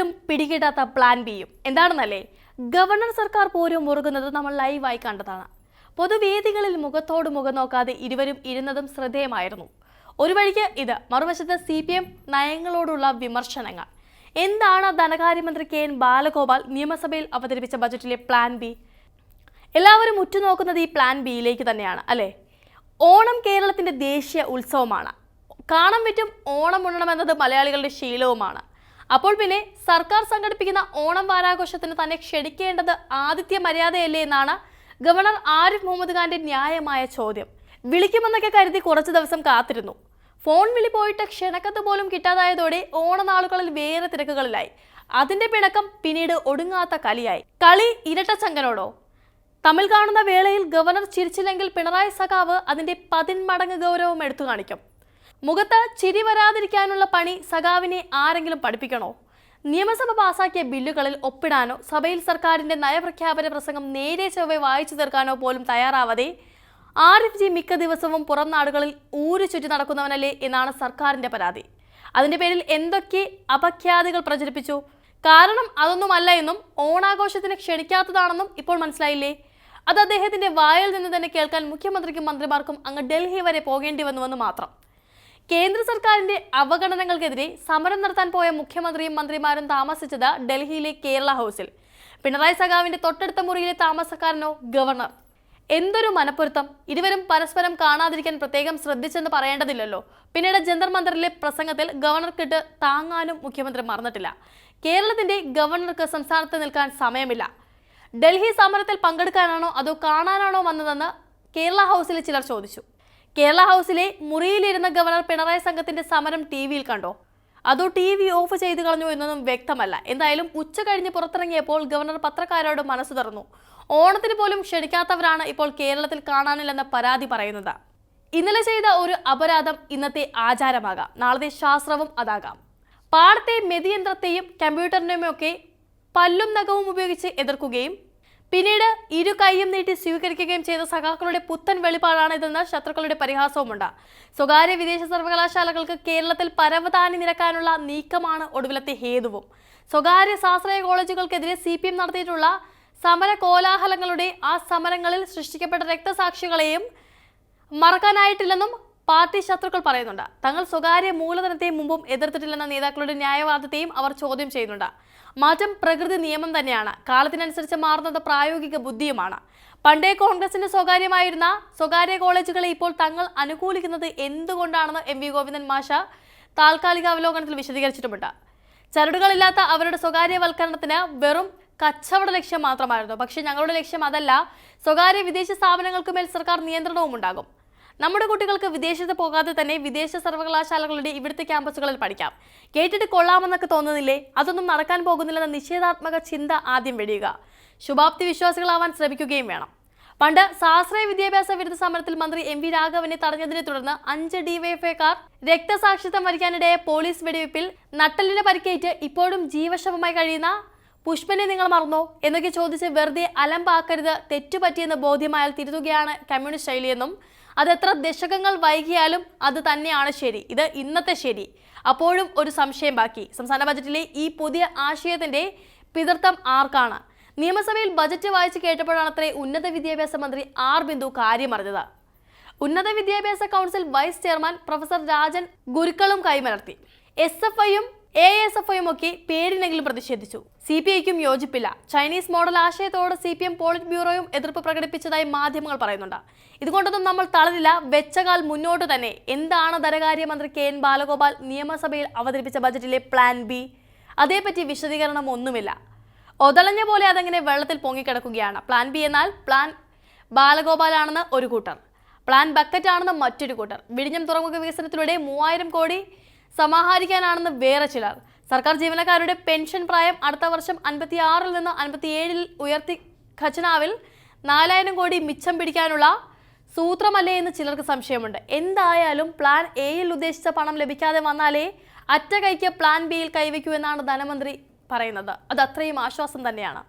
പോലും പിടികിട്ടാത്ത പ്ലാൻ ബിയും എന്താണെന്നല്ലേ? ഗവർണർ സർക്കാർ പോലും മുറുകുന്നത് നമ്മൾ ലൈവായി കണ്ടതാണ്. പൊതുവേദികളിൽ മുഖത്തോട് മുഖം നോക്കാതെ ഇരുവരും ഇരുന്നതും ശ്രദ്ധേയമായിരുന്നു. ഒരു വഴിക്ക് ഇത് മറുവശത്ത് സി പി എം നയങ്ങളോടുള്ള വിമർശനങ്ങൾ. എന്താണ് ധനകാര്യമന്ത്രി കെ എൻ ബാലഗോപാൽ നിയമസഭയിൽ അവതരിപ്പിച്ച ബജറ്റിലെ പ്ലാൻ ബി എല്ലാവരും ഉറ്റുനോക്കുന്നത് ഈ പ്ലാൻ ബിയിലേക്ക് തന്നെയാണ് അല്ലേ? ഓണം കേരളത്തിന്റെ ദേശീയ ഉത്സവമാണ്. കാണം വിറ്റും ഓണം ഉണ്ണണമെന്നത് മലയാളികളുടെ ശീലവുമാണ്. അപ്പോൾ പിന്നെ സർക്കാർ സംഘടിപ്പിക്കുന്ന ഓണം വാരാഘോഷത്തിന് തന്നെ ക്ഷണിക്കേണ്ടത് ആദിത്യ മര്യാദയല്ലേ എന്നാണ് ഗവർണർ ആരിഫ് മുഹമ്മദ് ഖാന്റെ ന്യായമായ ചോദ്യം. വിളിക്കുമെന്നൊക്കെ കരുതി കുറച്ചു ദിവസം കാത്തിരുന്നു. ഫോൺ വിളി പോയിട്ട് ക്ഷണക്കത്ത് പോലും കിട്ടാതായതോടെ ഓണനാളുകളിൽ വേറെ തിരക്കുകളിലായി. അതിന്റെ പിണക്കം പിന്നീട് ഒടുങ്ങാത്ത കലിയായി. കളി ഇരട്ടച്ചങ്കനോടോ തമിഴ് കാണുന്ന വേളയിൽ ഗവർണർ ചിരിച്ചില്ലെങ്കിൽ പിണറായി സഖാവ് അതിന്റെ പതിന്മടങ്ങ് ഗൗരവം എടുത്തു കാണിക്കും. മുഖത്ത് ചിരി വരാതിരിക്കാനുള്ള പണി സഖാവിനെ ആരെങ്കിലും പഠിപ്പിക്കണോ? നിയമസഭ പാസാക്കിയ ബില്ലുകളിൽ ഒപ്പിടാനോ സഭയിൽ സർക്കാരിന്റെ നയപ്രഖ്യാപന പ്രസംഗം നേരെ ചൊവ്വെ വായിച്ചു തീർക്കാനോ പോലും തയ്യാറാവാതെ ആരിഫ് ജി മിക്ക ദിവസവും പുറം നാടുകളിൽ ഊരു ചുറ്റി നടക്കുന്നവനല്ലേ എന്നാണ് സർക്കാരിന്റെ പരാതി. അതിന്റെ പേരിൽ എന്തൊക്കെ അപഖ്യാതികൾ പ്രചരിപ്പിച്ചു? കാരണം അതൊന്നുമല്ല എന്നും ഓണാഘോഷത്തിന് ക്ഷണിക്കാത്തതാണെന്നും ഇപ്പോൾ മനസ്സിലായില്ലേ? അത് അദ്ദേഹത്തിന്റെ വായിൽ നിന്ന് തന്നെ കേൾക്കാൻ മുഖ്യമന്ത്രിക്കും മന്ത്രിമാർക്കും അങ്ങ് ഡൽഹി വരെ പോകേണ്ടി വന്നുവെന്ന് മാത്രം. കേന്ദ്ര സർക്കാരിന്റെ അവഗണനകൾക്കെതിരെ സമരം നടത്താൻ പോയ മുഖ്യമന്ത്രിയും മന്ത്രിമാരും താമസിച്ചത് ഡൽഹിയിലെ കേരള ഹൗസിൽ. പിണറായി സഖാവിന്റെ തൊട്ടടുത്ത മുറിയിലെ താമസക്കാരനോ ഗവർണർ. എന്തൊരു മനപ്പൊരുത്തം? ഇരുവരും പരസ്പരം കാണാതിരിക്കാൻ പ്രത്യേകം ശ്രദ്ധിച്ചെന്ന് പറയേണ്ടതില്ലല്ലോ. പിന്നീട് ജന്തർ മന്ദറിലെ പ്രസംഗത്തിൽ ഗവർണർക്കിട്ട് താങ്ങാനും മുഖ്യമന്ത്രി മറന്നിട്ടില്ല. കേരളത്തിന്റെ ഗവർണർക്ക് സംസ്ഥാനത്ത് നിൽക്കാൻ സമയമില്ല. ഡൽഹി സമരത്തിൽ പങ്കെടുക്കാനാണോ അതോ കാണാനാണോ വന്നതെന്ന് കേരള ഹൗസിലെ ചിലർ ചോദിച്ചു. കേരള ഹൗസിലെ മുറിയിലിരുന്ന ഗവർണർ പിണറായി സംഘത്തിന്റെ സമരം ടി വിയിൽ കണ്ടോ? അതോ ടി വി ഓഫ് ചെയ്തു കളഞ്ഞു എന്നൊന്നും വ്യക്തമല്ല. എന്തായാലും ഉച്ച കഴിഞ്ഞ് പുറത്തിറങ്ങിയപ്പോൾ ഗവർണർ പത്രക്കാരോട് മനസ്സ് തുറന്നു. ഓണത്തിന് പോലും ക്ഷണിക്കാത്തവരാണ് ഇപ്പോൾ കേരളത്തിൽ കാണാനില്ലെന്ന പരാതി പറയുന്നത്. ഇന്നലെ ചെയ്ത ഒരു അപരാധം ഇന്നത്തെ ആചാരമാകാം. നാളത്തെ ശാസ്ത്രവും അതാകാം. പാടത്തെ മെതിയന്ത്രത്തെയും കമ്പ്യൂട്ടറിനെയും ഒക്കെ പല്ലും നഖവും ഉപയോഗിച്ച് എതിർക്കുകയും പിന്നീട് ഇരു കൈയും നീട്ടി സ്വീകരിക്കുകയും ചെയ്ത സഖാക്കളുടെ പുത്തൻ വെളിപ്പാടാണ് ഇതെന്ന് ശത്രുക്കളുടെ പരിഹാസവുമുണ്ട്. സ്വകാര്യ വിദേശ സർവകലാശാലകൾക്ക് കേരളത്തിൽ പരവതാനി നിരക്കാനുള്ള നീക്കമാണ് ഒടുവിലത്തെ ഹേതുവും. സ്വകാര്യ സ്വാശ്രയ കോളേജുകൾക്കെതിരെ സി പി എം നടത്തിയിട്ടുള്ള സമര കോലാഹലങ്ങളുടെ ആ സമരങ്ങളിൽ സൃഷ്ടിക്കപ്പെട്ട രക്തസാക്ഷികളെയും മറക്കാനായിട്ടില്ലെന്നും പാർട്ടി ശത്രുക്കൾ പറയുന്നുണ്ട്. തങ്ങൾ സ്വകാര്യ മൂലധനത്തെയും മുമ്പും എതിർത്തിട്ടില്ലെന്ന നേതാക്കളുടെ ന്യായവാദത്തെയും അവർ ചോദ്യം ചെയ്യുന്നുണ്ട്. മാറ്റം പ്രകൃതി നിയമം തന്നെയാണ്. കാലത്തിനനുസരിച്ച് മാറുന്നത് പ്രായോഗിക ബുദ്ധിയുമാണ്. പണ്ടേ കോൺഗ്രസിന്റെ സ്വകാര്യമായിരുന്ന സ്വകാര്യ കോളേജുകളെ ഇപ്പോൾ തങ്ങൾ അനുകൂലിക്കുന്നത് എന്തുകൊണ്ടാണെന്ന് എം വി ഗോവിന്ദൻ മാഷ താൽക്കാലിക അവലോകനത്തിൽ വിശദീകരിച്ചിട്ടുമുണ്ട്. ചരടുകളില്ലാത്ത അവരുടെ സ്വകാര്യവൽക്കരണത്തിന് വെറും കച്ചവട ലക്ഷ്യം മാത്രമായിരുന്നു. പക്ഷേ ഞങ്ങളുടെ ലക്ഷ്യം അതല്ല സ്വകാര്യ വിദേശ സ്ഥാപനങ്ങൾക്ക് മേൽ സർക്കാർ നിയന്ത്രണവും ഉണ്ടാകും നമ്മുടെ കുട്ടികൾക്ക് വിദേശത്ത് പോകാതെ തന്നെ വിദേശ സർവകലാശാലകളുടെ ഇവിടുത്തെ ക്യാമ്പസുകളിൽ പഠിക്കാം. കേട്ടിട്ട് കൊള്ളാമെന്നൊക്കെ തോന്നുന്നില്ലേ? അതൊന്നും നടക്കാൻ പോകുന്നില്ലെന്ന നിഷേധാത്മക ചിന്ത ആദ്യം വെടിയുക. ശുഭാപ്തി വിശ്വാസികളാവാൻ ശ്രമിക്കുകയും വേണം. പണ്ട് സാശ്രയ വിദ്യാഭ്യാസ വിരുദ്ധ സമരത്തിൽ മന്ത്രി എം വി രാഘവനെ തടഞ്ഞതിനെ തുടർന്ന് അഞ്ച് ഡിവൈഎഫ്ഐക്കാർ രക്തസാക്ഷിത്വം വരിക്കാനിടയ പോലീസ് വെടിവയ്പിൽ നട്ടലിന് പരിക്കേറ്റ് ഇപ്പോഴും ജീവശവമായി കഴിയുന്ന പുഷ്പനെ നിങ്ങൾ മറന്നോ? എന്നൊക്കെ ചോദിച്ച് വെറുതെ അലമ്പാക്കരുത് തെറ്റുപറ്റിയെന്ന് ബോധ്യമായാൽ തിരുത്തുകയാണ് കമ്മ്യൂണിസ്റ്റ് ശൈലിയെന്നും അതെത്ര ദശകങ്ങൾ വൈകിയാലും അത് തന്നെയാണ് ശരി. ഇത് ഇന്നത്തെ ശരി. അപ്പോഴും ഒരു സംശയം ബാക്കി. സംസ്ഥാന ബജറ്റിലെ ഈ പുതിയ ആശയത്തിന്റെ പിതൃത്വം ആർക്കാണ്? നിയമസഭയിൽ ബജറ്റ് വായിച്ച് കേട്ടപ്പോഴാണ് അത്രേ ഉന്നത വിദ്യാഭ്യാസ മന്ത്രി ആർ ബിന്ദു കാര്യമറിഞ്ഞത് ഉന്നത വിദ്യാഭ്യാസ council vice chairman professor Rajan ഗുരുക്കളും കൈമലർത്തി. എസ് എഫ് ഐയും എ എസ് എഫ് ഒക്കെ പേരിനെങ്കിലും പ്രതിഷേധിച്ചു. സി പി ഐക്കും യോജിപ്പില്ല. ചൈനീസ് മോഡൽ ആശയത്തോട് സി പി എം പോളിറ്റ് ബ്യൂറോയും എതിർപ്പ് പ്രകടിപ്പിച്ചതായി മാധ്യമങ്ങൾ പറയുന്നുണ്ട്. ഇതുകൊണ്ടൊന്നും നമ്മൾ തളരില്ല. വെച്ചകാൽ മുന്നോട്ട് തന്നെ. എന്താണ് ധനകാര്യമന്ത്രി കെ എൻ ബാലഗോപാൽ നിയമസഭയിൽ അവതരിപ്പിച്ച ബജറ്റിലെ പ്ലാൻ ബി? അതേപ്പറ്റി വിശദീകരണം ഒന്നുമില്ല. ഒതളഞ്ഞ പോലെ അതങ്ങനെ വെള്ളത്തിൽ പൊങ്ങിക്കിടക്കുകയാണ്? പ്ലാൻ ബി എന്നാൽ പ്ലാൻ ബാലഗോപാലാണെന്ന് ഒരു കൂട്ടർ. പ്ലാൻ ബക്കറ്റ് ആണെന്ന് മറ്റൊരു കൂട്ടർ. വിഴിഞ്ഞം തുറമുഖ വികസനത്തിലൂടെ മൂവായിരം കോടി സമാഹരിക്കാനാണെന്ന് വേറെ ചിലർ. സർക്കാർ ജീവനക്കാരുടെ പെൻഷൻ പ്രായം അടുത്ത വർഷം അൻപത്തി ആറിൽ നിന്ന് അൻപത്തിയേഴിൽ ഉയർത്തി ഖജനാവിൽ നാലായിരം കോടി മിച്ചം പിടിക്കാനുള്ള സൂത്രമല്ലേ എന്ന് ചിലർക്ക് സംശയമുണ്ട്. എന്തായാലും പ്ലാൻ എയിൽ ഉദ്ദേശിച്ച പണം ലഭിക്കാതെ വന്നാലേ അറ്റ കൈക്ക് പ്ലാൻ ബിയിൽ കൈവയ്ക്കൂ എന്നാണ് ധനമന്ത്രി പറയുന്നത്. അത് അത്രയും ആശ്വാസം തന്നെയാണ്.